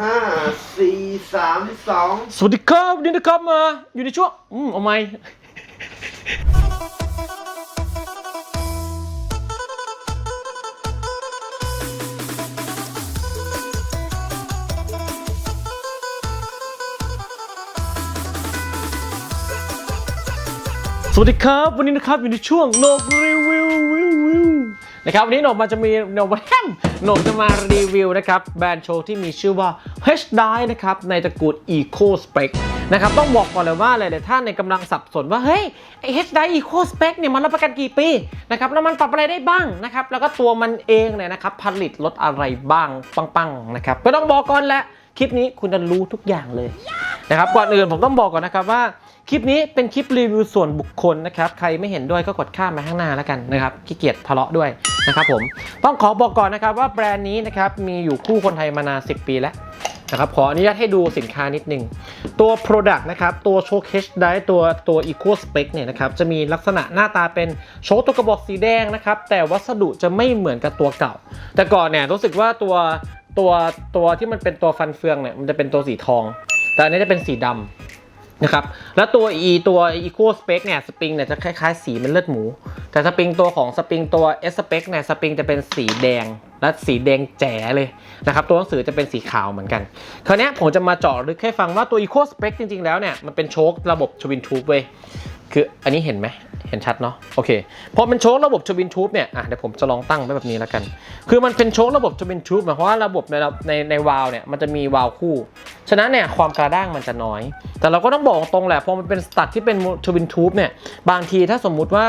ห้าสี่สามสองสวัสดีครับวันนี้นะครับมาอยู่ในช่วงอืมเอาไหมสวัสดีครับวันนี้นะครับอยู่ในช่วงโนกรีวิววิววิวนะครับวันนี้โหนกมาจะมีโหนกแฮม หนกจะมารีวิวนะครับ แบรนด์โชว์ที่มีชื่อว่า H d i นะครับ ในตระกูล Eco Spec นะครับ ต้องบอกก่อนเลยว่าหลายๆท่านในกำลังสับสนว่า เฮ้ย ไอ H d i Eco Spec เนี่ยมันรับประกันกี่ปีนะครับ แล้วมันปรับอะไรได้บ้างนะครับ แล้วก็ตัวมันเองเนี่ยนะครับ ผลิตรถอะไรบ้าง ปังๆ นะครับก็ต้องบอกก่อนแหละ คลิปนี้คุณจะรู้ทุกอย่างเลยนะครับ ก่อนอื่นผมต้องบอกก่อนนะครับว่า คลิปนี้เป็นคลิปรีวิวส่วนบุคคลนะครับ ใครไม่เห็นด้วยก็กดข้ามมาข้างหน้าแล้วกันนะครับขี้เกียจทะเลาะด้วยนะครับผม ต้องขอบอกก่อนนะครับว่าแบรนด์นี้นะครับมีอยู่คู่คนไทยมานาน 10 ปีแล้วนะครับขออนุญาตให้ดูสินค้านิดนึง ตัว Product นะครับ ตัว Showcase ได้ตัวตัว Eco Spec เนี่ยนะครับ จะมีลักษณะหน้าตาเป็นโชว์ตัวกระบอกสีแดงนะครับ แต่วัสดุจะไม่เหมือนกับตัวเก่า แต่ก่อนเนี่ยรู้สึกว่าตัวตัวตัวที่มันเป็นตัวฟันเฟืองเนี่ยมันจะเป็นตัวสีทอง แต่อันนี้จะเป็นสีดำ นะครับแล้วตัว e ตัว eco spec เนี่ยสปริงเนี่ยจะคล้ายๆ สีเป็นเลือดหมู แต่สปริงตัวของสปริงตัว s spec เนี่ยสปริงจะเป็นสีแดงและสีแดงแจ๋เลยนะครับตัวหนังสือจะเป็นสีขาวเหมือนกัน คราวนี้ผมจะมาเจาะลึกให้ฟังว่าตัว eco spec จริงๆแล้วเนี่ยมันเป็นโชคระบบชวินทูบเว้ยคืออันนี้เห็นไหม ห็นชัดเนาะโอเคพอเป็นโชคระบบชวินทูบเนี่ยอะเดี๋ยวผมจะลองตั้งไว้แบบนี้แล้วกัน คือมันเป็นโชคระบบชวินทูบหมายความว่าระบบในในในวาลเนี่ยมันจะมีวาลคู่ ฉะนั้นเนี่ยความกระด้างมันจะน้อย แต่เราก็ต้องบอกตรงแหละพอมันเป็นสตัดที่เป็นทวินทูบเนี่ยบางทีถ้าสมมุติว่า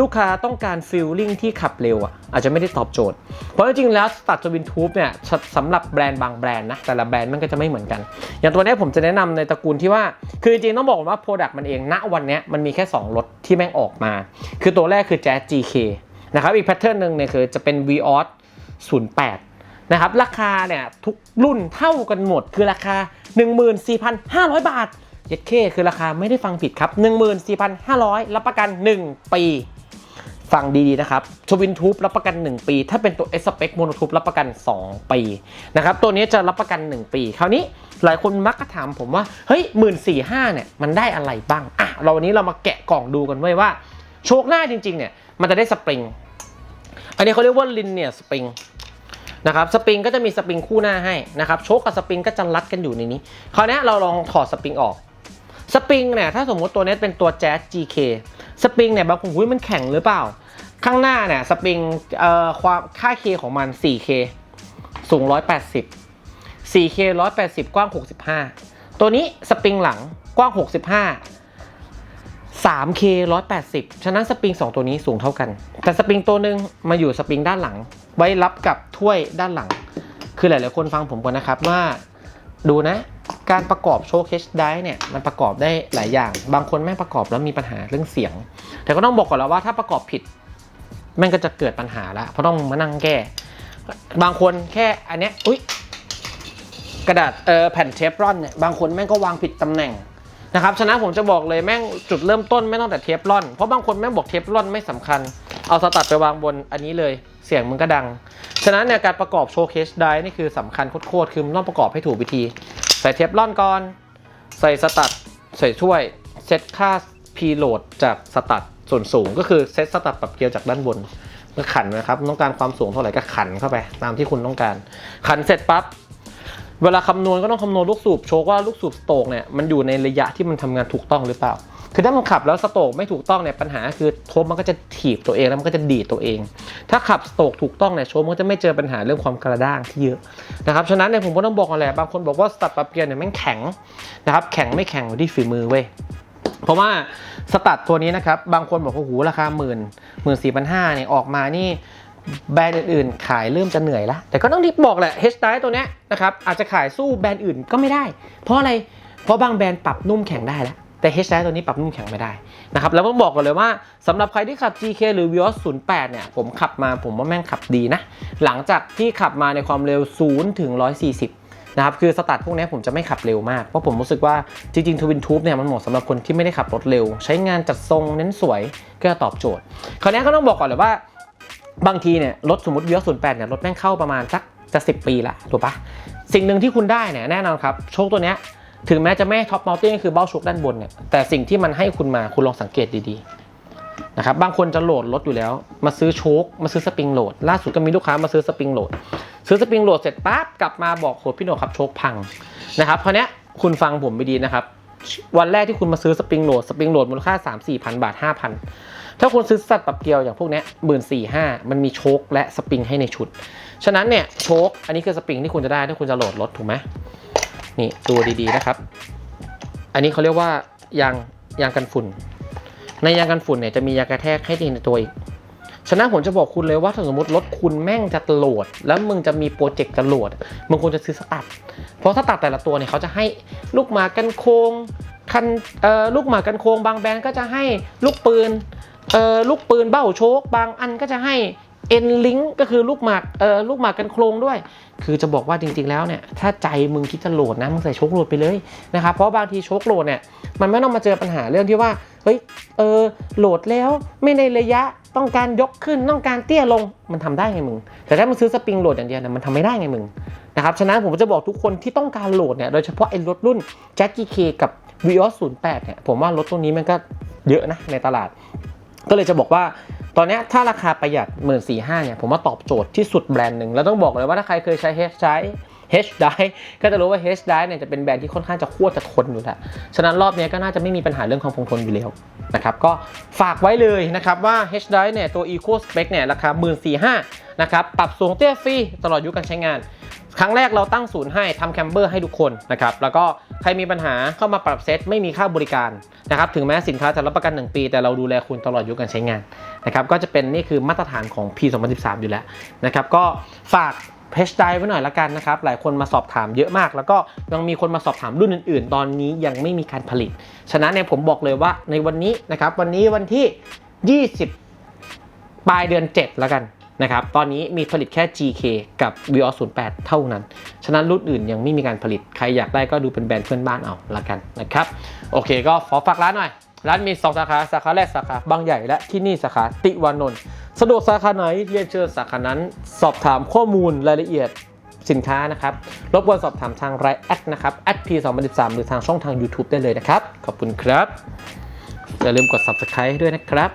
ลูกค้าต้องการฟิลลิ่งที่ขับเร็วอะอาจจะไม่ได้ตอบโจทย์ เพราะจริงๆแล้วสตัดทวินทูบเนี่ยสำหรับแบรนด์บางแบรนด์นะแต่ละแบรนด์มันก็จะไม่เหมือนกัน อย่างตัวนี้ผมจะแนะนำในตระกูลที่ว่า คือจริงๆต้องบอกว่าโปรดักต์มันเองณวันนี้มันมีแค่ 2รถที่แม่งออกมา คือตัวแรกคือ Jazz GK นะครับ อีกแพทเทิร์นหนึ่งเนี่ยคือจะเป็น Vios 08 นะครับ ราคาเนี่ยทุกรุ่นเท่ากันหมด คือราคา 14,500 บาท เย็ดเคคือราคาไม่ได้ฟังผิดครับ 14,500 รับประกัน 1 ปี ฟังดีๆนะครับชวินทูบรับประกัน 1 ปี ถ้าเป็นตัว S Spec Mono Tube รับประกัน 2 ปีนะครับตัวนี้จะรับประกัน 1 ปี คราวนี้หลายคนมักจะถามผมว่า เฮ้ย1 4ื่นสี่ห้าเนี่ยมันได้อะไรบ้างอะเราวันนี้เรามาแกะกล่องดูกันไว้ว่า โชคหน้าจริงๆเนี่ยมันจะได้สปริง อันนี้เขาเรียกว่าลินเนี่ยสปริงนะครับสปริงก็จะมีสปริงคู่หน้าให้นะครับโชคกับสปริงก็จะรัดกันอยู่ในนี้ คราวนี้เราลองถอดสปริงออก สปริงเนี่ยถ้าสมมติตัวนี้เป็นตัว Jazz GK สปริงเนี่ยบางคนอุ้ยมันแข็งหรือเปล่า ข้างหน้าเนี่ยสปริงเอ่อความค่า K ของมัน 4K สูง 180 4K 180 กว้าง 65 ตัวนี้สปริงหลังกว้าง 65 3K 180 ฉะนั้นสปริง 2 ตัวนี้สูงเท่ากัน แต่สปริงตัวหนึ่งมาอยู่สปริงด้านหลัง ไว้รับกับถ้วยด้านหลัง คือหลาย ๆ คนฟังผมก่อนนะครับว่า ดูนะ การประกอบโชว์เคชได้เนี่ยมันประกอบได้หลายอย่าง บางคนแม่งประกอบแล้วมีปัญหาเรื่องเสียง แต่ก็ต้องบอกก่อนแล้วว่าถ้าประกอบผิดแม่งก็จะเกิดปัญหาแล้วเพราะต้องมานั่งแก้ บางคนแค่อันเนี้ยอุ้ยกระดาษเออแผ่นเทฟรอนเนี่ยบางคนแม่งก็วางผิดตำแหน่งนะครับฉะนั้นผมจะบอกเลยแม่งจุดเริ่มต้นไม่ต้องแต่เทฟลอนเพราะบางคนแม่งบอกเทฟลอนไม่สำคัญ เอาสตัดไปวางบนอันนี้เลย เสียงมันก็ดัง ฉะนั้นเนี่ยการประกอบโชว์เคสได้นี่คือสำคัญโคตรๆคือมันต้องประกอบให้ถูกวิธี ใส่เทฟลอนก่อน ใส่สตัดใส่ช่วยเซตค่าพีโหลดจากสตัดส่วนสูงก็คือเซตสตัดปรับเกลียวจากด้านบนเมื่อขันนะครับต้องการความสูงเท่าไหร่ก็ขันเข้าไป ตามที่คุณต้องการ ขันเสร็จปั๊บเวลาคำนวณก็ต้องคำนวณลูกสูบโชว์ว่าลูกสูบสโตกเนี่ยมันอยู่ในระยะที่มันทำงานถูกต้องหรือเปล่า คือถ้ามันขับแล้วสโตกไม่ถูกต้องเนี่ยปัญหาคือโชว์มันก็จะถีบตัวเองแล้วมันก็จะดีดตัวเอง ถ้าขับสโตกถูกต้องเนี่ยโชว์มันก็จะไม่เจอปัญหาเรื่องความกระด้างที่เยอะนะครับฉะนั้นเนี่ยผมก็ต้องบอกกันแหละบางคนบอกว่าสตัดปรับเกียร์เนี่ยแม่งแข็งนะครับแข็งไม่แข็งอยู่ที่ฝีมือเว้ยเพราะว่าสตัดตัวนี้นะครับบางคนบอกว่าโอ้โหราคาหมื่นหมื่นสี่พันห้าเนี่ยออกมานี่แบรนด์อื่นๆ ขายเริ่มจะเหนื่อยแล้ว แต่ก็ต้องรีบบอกแหละ H ไตัวเนี้ยนะครับอาจจะขายสู้แบรนด์อื่นก็ไม่ได้ เพราะอะไร เพราะบางแบรนด์ปรับนุ่มแข็งได้แล้ว แต่ H ตัวนี้ปรับนุ่มแข็งไม่ได้นะครับแล้วต้องบอกกันเลยว่าสำหรับใครที่ขับ GK หรือ Vios 08 เนี่ยผมขับมาผมว่าแม่งขับดีนะ หลังจากที่ขับมาในความเร็ว 0 ถึง 140นะครับคือสตาร์ทพวกนี้ผมจะไม่ขับเร็วมาก เพราะผมรู้สึกว่าจริงๆทวินทูบเนี่ยมันเหมาะสำหรับคนที่ไม่ได้ขับรถเร็ว ใช้งานจัดทรงเน้นสวยก็ตอบโจทย์ คราวนี้ก็ต้องบอกก่อนเลยว่า บางทีเนี่ยรถสมมติวิโอศูนย์แปดเนี่ยรถแม่งเข้าประมาณสักจะ 10 ปีละถูกปะสิ่งหนึ่งที่คุณได้เนี่ยแน่นอนครับ โชคตัวเนี้ย ถึงแม้จะไม่ท็อปมัลติคือเบ้าโชคด้านบนเนี่ยแต่สิ่งที่มันให้คุณมาคุณลองสังเกตดีๆนะครับบางคนจะโหลดรถอยู่แล้ว มาซื้อโชคมาซื้อสปริงโหลด ล่าสุดก็มีลูกค้ามาซื้อสปริงโหลด ซื้อสปริงโหลดเสร็จปั๊บกลับมาบอกโหพี่โหนครับโชคพังนะครับเพราะเนี้ยคุณฟังผมไปดีนะครับวันแรกที่คุณมาซื้อสปริงโหลดสปริงโหลดมูลค่า 3 4 0 0 0 บาท 5,000 ถ้าคุณซื้อสัตว์ปรับเกลียวอย่างพวกนี้หมื่นสี่ห้ามันมีโชคและสปริงให้ในชุด ฉะนั้นเนี่ยโชคอันนี้คือสปริงที่คุณจะได้ถ้าคุณจะโหลดรถถูกไหม นี่ดูดีๆนะครับ อันนี้เขาเรียกว่ายางยางกันฝุ่น ในยางกันฝุ่นเนี่ยจะมียางกระแทกให้ดีในตัวอีกฉะนั้นผมจะบอกคุณเลยว่าถ้าสมมติรถคุณแม่งจะโหลด แล้วมึงจะมีโปรเจกต์จะโหลดมึงควรจะซื้อสตัด เพราะถ้าตัดแต่ละตัวเนี่ยเขาจะให้ลูกหมากันโค้งคันเอ่อลูกหมากันโค้งบางแบรนด์ก็จะให้ลูกปืนเอ่อลูกปืนเบ้าโชคบางอันก็จะให้ อ็นลิงก์ก็คือลูกหมากเอ่อลูกหมากกันโครงด้วย คือจะบอกว่าจริง ๆ แล้วเนี่ยถ้าใจมึงคิดจะโหลดนะมึงใส่โชคโหลดไปเลยนะครับเพราะบางทีโชคโหลดเนี่ยมันไม่ต้องมาเจอปัญหาเรื่องที่ว่าเฮ้ยเออโหลดแล้วไม่ในระยะต้องการยกขึ้นต้องการเตี้ยลงมันทำได้ไงมึง แต่ถ้ามึงซื้อสปริงโหลดอย่างเดียวเนี่ยมันทำไม่ได้ไงมึงนะครับฉะนั้นผมจะบอกทุกคนที่ต้องการโหลดเนี่ยโดยเฉพาะไอ้รถรุ่น Jackie K กับ Vios 08เนี่ยผมว่ารถตัวนี้มันก็เยอะนะในตลาด ก็เลยจะบอกว่า ตอนนี้ถ้าราคาประหยัด 1 4ื่นเนี่ยผมว่าตอบโจทย์ที่สุดแบรนด์หนึ่งแล้วต้องบอกเลยว่าถ้าใครเคยใช้ H ใช้ H die ก็จะรู้ว่า H-DIE เนี่ยจะเป็นแบรนด์ที่ค่อนข้างจะโคตรจะทนอยู่แล้วฉะนั้นรอบนี้ก็น่าจะไม่มีปัญหาเรื่องความคงทนอยู่แล้วนะครับก็ฝากไว้เลยนะครับว่า H-DIE เนี่ยตัว Eco Spec เนี่ยราคา 1 4ื่นนะครับปรับสูงเตี้ยฟรีตลอดอยุการใช้งานครั้งแรกเราตั้งศูนย์ให้ทำแคมเบอร์ให้ทุกคนนะครับแล้วก็ใครมีปัญหาเข้ามาปรับเซตไม่มีค่าบริการนะครับถึงแม้สินค้าจะรับประกัน 1 ปี แต่เราดูแลคุณตลอดอายุการใช้งานนะครับก็จะเป็นนี่คือมาตรฐานของ P 2013 อยู่แล้วนะครับก็ฝาก เพจไดไว้หน่อยละกันนะครับ หลายคนมาสอบถามเยอะมาก แล้วก็ยังมีคนมาสอบถามรุ่นอื่น ๆ ตอนนี้ยังไม่มีการผลิต ฉะนั้นเนี่ยผมบอกเลยว่าในวันนี้นะครับ วันนี้วันที่ 20 ปลายเดือน 7 แล้วกันนะครับ ตอนนี้มีผลิตแค่ GK กับ v o 08เท่านั้น ฉะนั้นรุ่นอื่นยังไม่มีการผลิต ใครอยากได้ก็ดูเป็นแบรนด์เพื่อนบ้านเอาละกันนะครับ โอเคก็ขอฝากร้านหน่อย ร้านมี 2 สาขาสาขาแรกสาขาบางใหญ่และที่นี่สาขาติวานนท์สะดวกสาขาไหนเรียนเชิญสาขานั้น สอบถามข้อมูลรายละเอียดสินค้านะครับรบกวนสอบถามทางไลน์แอดนะครับแอด P 2013หรือทางช่องทาง YouTube ได้เลยนะครับ ขอบคุณครับ อย่าลืมกด subscribe ด้วยนะครับ